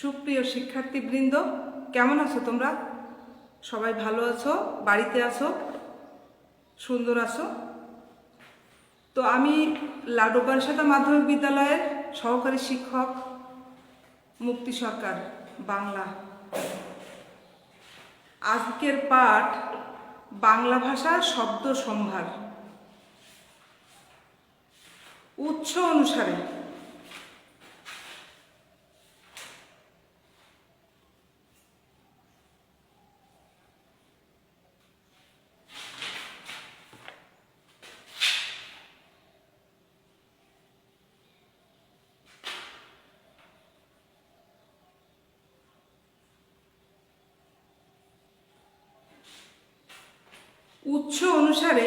সুপ্রিয় শিক্ষার্থীবৃন্দ, কেমন আছো তোমরা? সবাই ভালো আছো? বাড়িতে আছো? সুন্দর আছো? তো আমি লাডু পানসাতা মাধ্যমিক বিদ্যালয়ের সহকারী শিক্ষক মুক্তি সরকার, বাংলা। আজকের পাঠ বাংলা ভাষার শব্দ সম্ভার। উৎস অনুসারে উৎস অনুসারে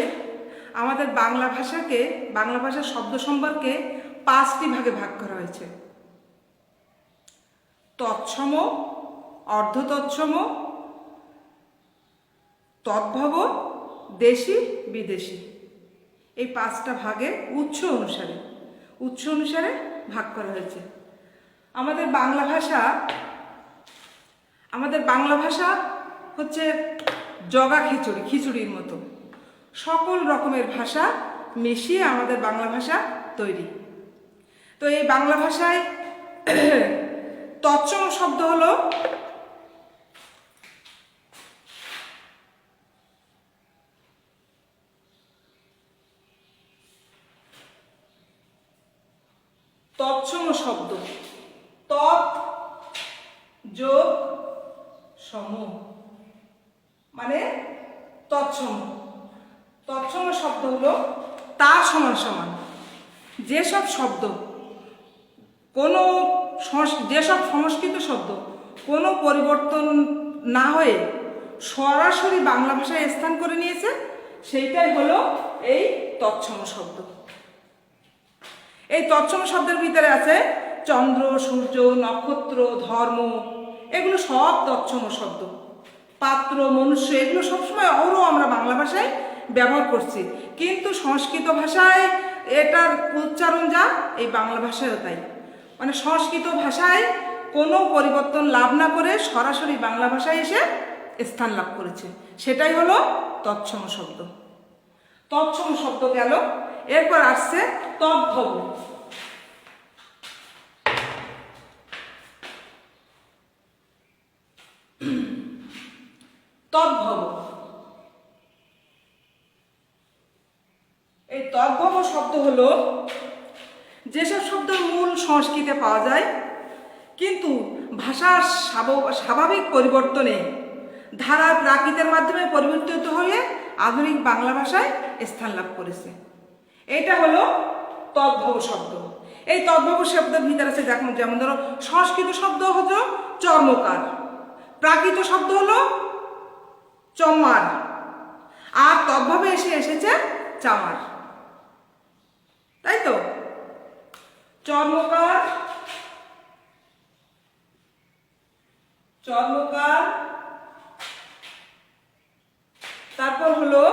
আমাদের বাংলা ভাষাকে, বাংলা ভাষার শব্দ সম্পর্কে পাঁচটি ভাগে ভাগ করা হয়েছে। তৎসম অর্ধ তৎসম তদ্ভব, দেশি, বিদেশি। এই পাঁচটা ভাগে উৎস অনুসারে উৎস অনুসারে ভাগ করা হয়েছে। আমাদের বাংলা ভাষা, আমাদের বাংলা ভাষা হচ্ছে জগা খিচুড়ি, খিচুড়ির মতো। সকল রকমের ভাষা মিশিয়ে আমাদের বাংলা ভাষা তৈরি। তো এই বাংলা ভাষায় তচ্চম শব্দ হলো তৎসম শব্দ তৎ যোগ সম মানে তৎসম হলো তার সমান সমান। যেসব শব্দ, কোনো যেসব সংস্কৃত শব্দ, কোনো পরিবর্তন না হয়ে সরাসরি বাংলা ভাষায় স্থান করে নিয়েছে, সেইটাই হলো এই তৎসম শব্দ। এই তৎসম শব্দের ভিতরে আছে চন্দ্র, সূর্য, নক্ষত্র, ধর্ম, এগুলো সব তৎসম শব্দ। পাত্র, মনুষ্য, এগুলো সবসময় অহরহ আমরা বাংলা ভাষায় ব্যবহার করছি। কিন্তু সংস্কৃত ভাষায় এটার উচ্চারণ যা, এই বাংলা ভাষায়ও তাই। মানে সংস্কৃত ভাষায় কোনো পরিবর্তন লাভ না করে সরাসরি বাংলা ভাষায় এসে স্থান লাভ করেছে। সেটাই হলো তৎসম শব্দ। তৎসম শব্দ গেল, এরপর আসছে তদ্ভব। তদ্ভব। এই তদ্ভব শব্দ হলো যেসব শব্দ মূল সংস্কৃতে পাওয়া যায়, কিন্তু ভাষার স্বাভাবিক পরিবর্তনে ধারা প্রাকৃতের মাধ্যমে পরিবর্তিত হয়ে আধুনিক বাংলা ভাষায় স্থান লাভ করেছে। এটা হলো তদ্ভব শব্দ। এই তদ্ভব শব্দের ভিতরে আছে যেমন যেমন ধরো, সংস্কৃত শব্দ হলো চর্মকার। প্রাকৃত শব্দ হলো চম্মার। আর তদ্ভবে এসে এসেছে চামার। তাই তো? চর্মকার চর্মকার তারপর হলো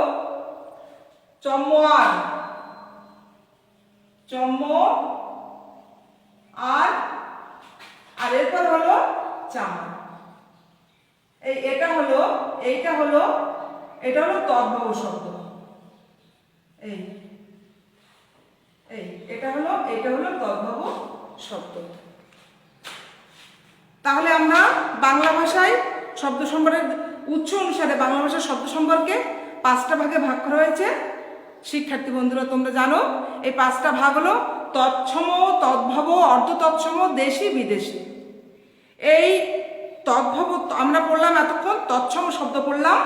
চম্মার চম্ম আর আর এরপর হলো চামার এই এটা হলো, এইটা হলো, এটা হলো তদ্ভব শব্দ এই এই এটা হলো এটা হলো তদ্ভব শব্দ। তাহলে আমরা বাংলা ভাষায় শব্দ সম্ভারের উৎস অনুসারে বাংলা ভাষার শব্দ সম্পর্কে পাঁচটা ভাগে ভাগ করা হয়েছে। শিক্ষার্থী বন্ধুরা, তোমরা জানো, এই পাঁচটা ভাগ হলো তৎসম, তদ্ভব অর্ধ তৎসম দেশি, বিদেশি। এই তদ্ভব, আমরা পড়লাম এতক্ষণ, তৎসম শব্দ পড়লাম,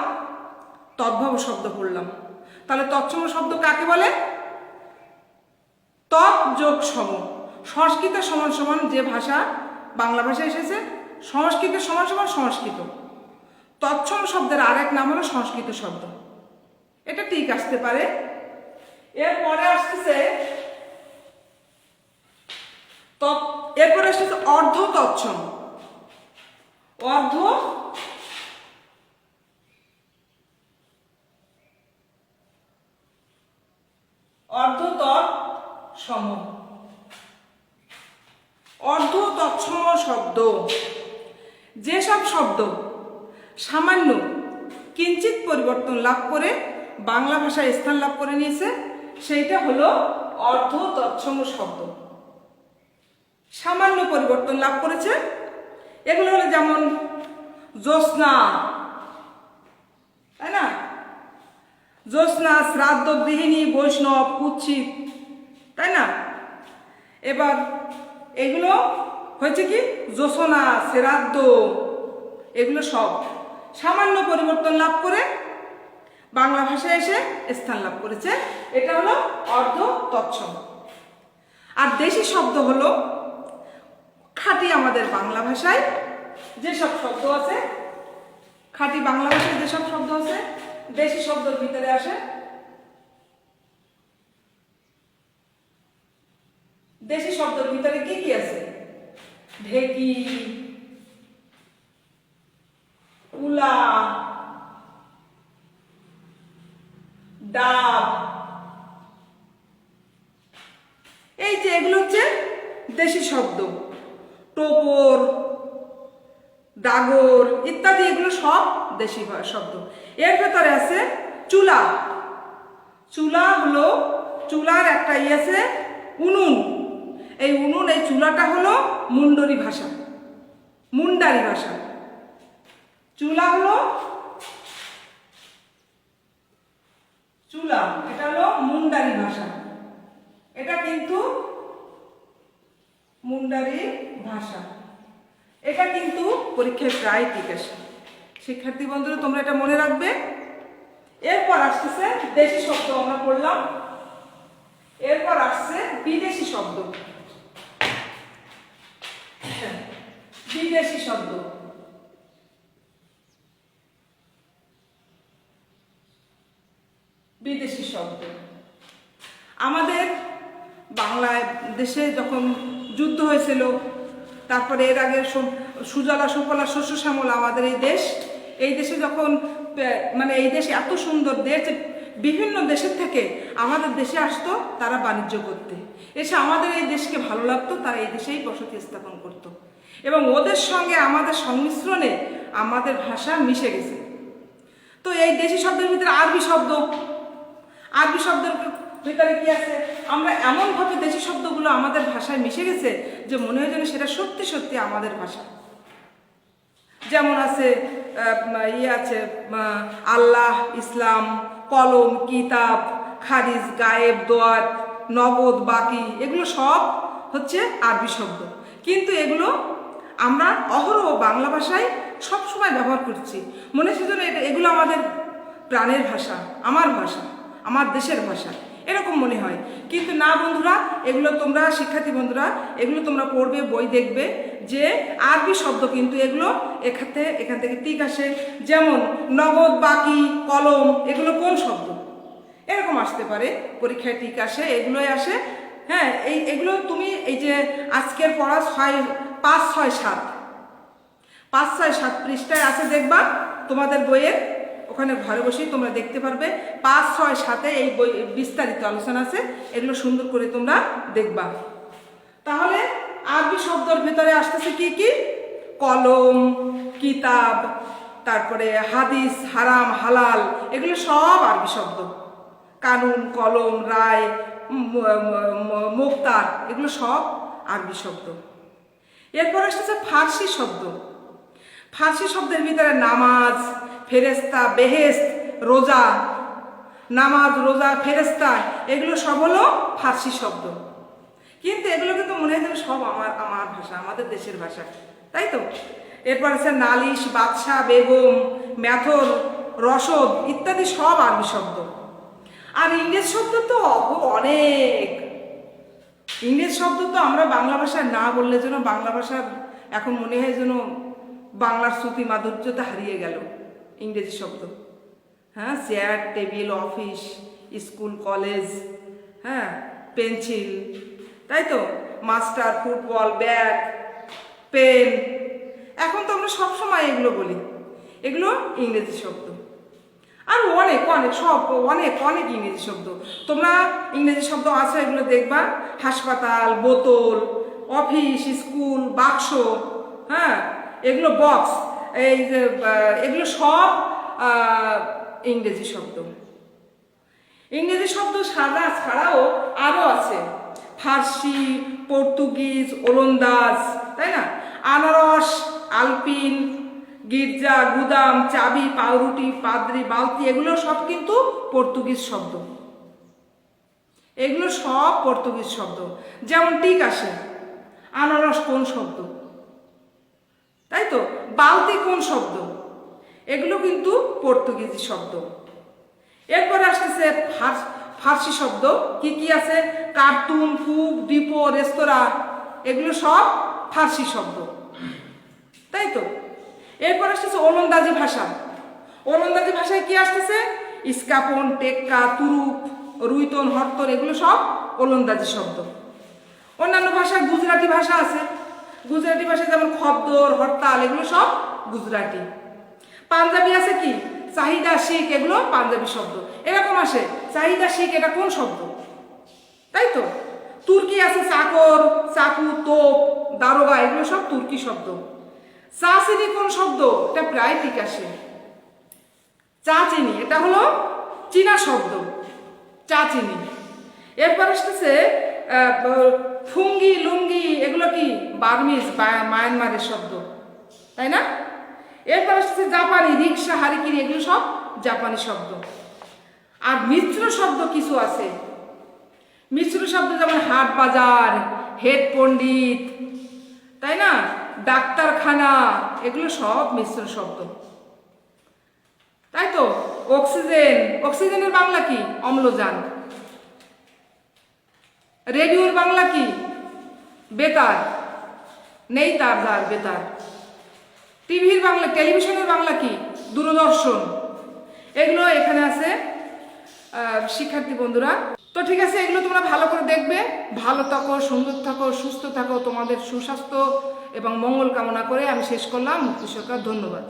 তদ্ভব শব্দ পড়লাম। তাহলে তৎসম শব্দ কাকে বলে? তৎ যোগ সম সংস্কৃত সমান সমান যে ভাষা বাংলা ভাষায় এসেছে, সংস্কৃত সমান সমান সংস্কৃত। তৎসম শব্দের আরেক নাম হলো সংস্কৃত শব্দ। এটা ঠিক আসতে পারে। এরপরে আসতেছে এরপরে আসতেছে অর্ধ তৎসম। অর্ধ অর্ধ সম অর্ধ তৎসম শব্দ। যেসব শব্দ সামান্য কিঞ্চিত পরিবর্তন লাভ করে বাংলা ভাষায় স্থান লাভ করে নিয়েছে, সেইটা হলো অর্ধ তৎসম শব্দ। সামান্য পরিবর্তন লাভ করেছে। এগুলো হলো যেমন জ্যোৎস্না, তাই না? জ্যোৎস্না, শ্রাদ্ধ, গৃহিণী, বৈষ্ণব কুৎসিত তাই না? এবার এগুলো হয়েছে কি? যোসনা শ্রাদ্ধ এগুলো সব সামান্য পরিবর্তন লাভ করে বাংলা ভাষায় এসে স্থান লাভ করেছে। এটা হলো অর্ধ তৎসম। আর দেশি শব্দ হলো খাঁটি আমাদের বাংলা ভাষায় যেসব শব্দ আছে, খাঁটি বাংলা ভাষায় যেসব শব্দ আছে, দেশি শব্দের ভিতরে আসে দেশি শব্দের ভিতরে কি কি আছে? ঢেকি কুলা ডাব। এই যে এগুলো হচ্ছে দেশি শব্দ। টোপর, ডাগর, ইত্যাদি এগুলো সব দেশি শব্দ। এর ভেতরে আছে চুলা। চুলা হলো, চুলার একটা ইয়ে আছে, উনুন। এই উনুন, এই চুলাটা হলো মুন্ডরি ভাষা, মুন্ডারি ভাষা। চুলা হলো, চুলা, এটা হলো মুন্ডারি ভাষা। এটা কিন্তু মুন্ডারি ভাষা। এটা কিন্তু পরীক্ষায় প্রায় আসে শিক্ষার্থী বন্ধুরা, তোমরা এটা মনে রাখবে। এরপর আসতেছে দেশি শব্দ আমরা পড়লাম এরপর আসছে বিদেশি শব্দ বিদেশি শব্দ বিদেশি শব্দ আমাদের বাংলায় দেশে যখন যুদ্ধ হয়েছিল, তারপরে এর আগে সুজলা, সুফলা শস্য শ্যামলা আমাদের এই দেশ, এই দেশে যখন মানে এই দেশ এত সুন্দর দেশ, বিভিন্ন দেশের থেকে আমাদের দেশে আসতো তারা বাণিজ্য করতে। এসে আমাদের এই দেশকে ভালো লাগতো, তারা এই দেশেই বসতি স্থাপন করতো। এবং ওদের সঙ্গে আমাদের সংমিশ্রণে আমাদের ভাষা মিশে গেছে। তো এই দেশি শব্দের ভিতরে আরবি শব্দ আরবি শব্দের ভিতরে কি আছে? আমরা এমনভাবে দেশি শব্দগুলো আমাদের ভাষায় মিশে গেছে যে মনে হয় যেন সেটা সত্যি সত্যি আমাদের ভাষা। যেমন আছে ইয়ে আছে আল্লাহ, ইসলাম, কলম, কিতাব, খারিজ, গায়েব দোয়াত নগদ, বাকি, এগুলো সব হচ্ছে আরবি শব্দ। কিন্তু এগুলো আমরা অহরহ বাংলা ভাষায় সবসময় ব্যবহার করছি। মনে হচ্ছে যেন এগুলো আমাদের প্রাণের ভাষা, আমার ভাষা। আমার দেশের ভাষা। এরকম মনে হয়। কিন্তু না বন্ধুরা, এগুলো তোমরা শিক্ষার্থী বন্ধুরা, এগুলো তোমরা পড়বে, বই দেখবে যে আরবি শব্দ কিন্তু এগুলো থেকে এখান থেকে টিক আসে। যেমন নগদ, বাকি, কলম, এগুলো কোন শব্দ? এরকম আসতে পারে। পরীক্ষায় টিক আসে, এগুলোই আসে। হ্যাঁ এই, এগুলো তুমি এই যে আজকের পড়া ছয়, পাঁচ, ছয়, সাত। পাঁচ, ছয়, সাত পৃষ্ঠায় আছে, দেখবা তোমাদের বইয়ের ওখানে ঘরে বসেই তোমরা দেখতে পারবে। পাঁচ, ছয়, সাতে এই বই বিস্তারিত আলোচনা আছে। এগুলো সুন্দর করে তোমরা দেখবা। তাহলে আরবি শব্দর ভেতরে আসতেছে কি কি? কলম, কিতাব, তারপরে হাদিস, হারাম, হালাল, এগুলো সব আরবি শব্দ। কানুন, কলম, রায় মুক্তার, এগুলো সব আরবি শব্দ। এরপর আসতেছে ফার্সি শব্দ। ফার্সি শব্দের ভিতরে নামাজ ফেরেস্তা বেহেস্ত রোজা, নামাজ, রোজা ফেরেস্তা এগুলো সব হলো ফার্সি শব্দ। কিন্তু এগুলো কিন্তু মনে হয় সব আমার আমার ভাষা, আমাদের দেশের ভাষা। তাই তো? এরপর আছে নালিশ বাদশা বেগম ম্যাথর রসদ ইত্যাদি সব আরবি শব্দ। আর ইংরেজ শব্দ তো অনেক। ইংরেজ শব্দ তো আমরা বাংলা ভাষায় না বললে যেন বাংলা ভাষার এখন মনে হয় যেন বাংলার শ্রুতি মাধুর্যতা হারিয়ে গেল। ইংরেজি শব্দ। হ্যাঁ chair, table, office, school, college হ্যাঁ পেন্সিল, তাই তো? Master, football bag pen. এখন তো আমরা সবসময় এগুলো বলি। এগুলো ইংরেজি শব্দ। আর অনেক অনেক, সব, অনেক অনেক ইংরেজি শব্দ। তোমরা ইংরেজি শব্দ আছে, এগুলো দেখবা। হাসপাতাল, বোতল, অফিস, স্কুল, বাক্স হ্যাঁ এগুলো বক্স এই যে এগুলো সব ইংরেজি শব্দ। ইংরেজি শব্দ সাদা ছাড়াও আরও আছে। ফার্সি, পর্তুগিজ, ওলন্দাজ, তাই না? আনারস, আলপিন, গির্জা, গুদাম, চাবি, পাউরুটি, পাদ্রি, বালতি, এগুলো সব কিন্তু পর্তুগিজ শব্দ। এগুলো সব পর্তুগিজ শব্দ। যেমন টিক আসে। আনারস কোন শব্দ? তাই তো? বালতি কোন শব্দ? এগুলো কিন্তু পর্তুগিজ শব্দ। এরপর আসতেছে ফার্স- শব্দ। কি কি আছে? কার্টুন ফুক ডিপো, রেস্তোরাঁ, এগুলো সব ফার্সি শব্দ। তাই তো? এরপর আসতেছে ওলন্দাজি ভাষা। ওলন্দাজি ভাষায় কি আসতেছে? ইস্কাপন টেক্কা, তুরুপ, রুইতন হরতন এগুলো সব ওলন্দাজি শব্দ। অন্যান্য ভাষা গুজরাটি ভাষা আছে। গুজরাটি ভাষা যেমন খদ্দর, হরতাল, এগুলো সব গুজরাটি। পাঞ্জাবি আছে কি? চাহিদা শিখ, এগুলো পাঞ্জাবি শব্দ। এরকম আসে, চাহিদা শিখ এটা কোন শব্দ? তাই তো? তুর্কি আছে চাকর, চাকু, তোপ, দারোগা, এগুলো সব তুর্কি শব্দ। চা চিনি কোন শব্দ? এটা প্রায় ঠিক আসে। চা চিনি, এটা হলো চীনা শব্দ। চা চিনি। এরপর আসতেছে ফুঙ্গি, লুঙ্গি, এগুলো কি? বার্মিজ মায়ানমারের শব্দ। তাই না? এরপর আসতেছে জাপানি, রিক্সা হারিকিরি এগুলো সব জাপানি শব্দ। আর মিশ্র শব্দ কিছু আছে। মিশ্র শব্দ যেমন হাট বাজার, হেড পণ্ডিত, তাই না? ডাক্তারখানা, এগুলো সব মিশ্র শব্দ। তাই তো? অক্সিজেন, অক্সিজেনের বাংলা কি? অম্লজান। রেডিওর বাংলা কি? বেতার। নেই তার যার বেতার। টিভির বাংলা, টেলিভিশনের বাংলা কি? দূরদর্শন। এগুলো এখানে আছে শিক্ষার্থী বন্ধুরা। তো ঠিক আছে, এগুলো তোমরা ভালো করে দেখবে। ভালো থাকো, সুন্দর থাকো, সুস্থ থাকো, তোমাদের সুস্বাস্থ্য এবং মঙ্গল কামনা করে আমি শেষ করলাম। মুক্তি সরকার, ধন্যবাদ।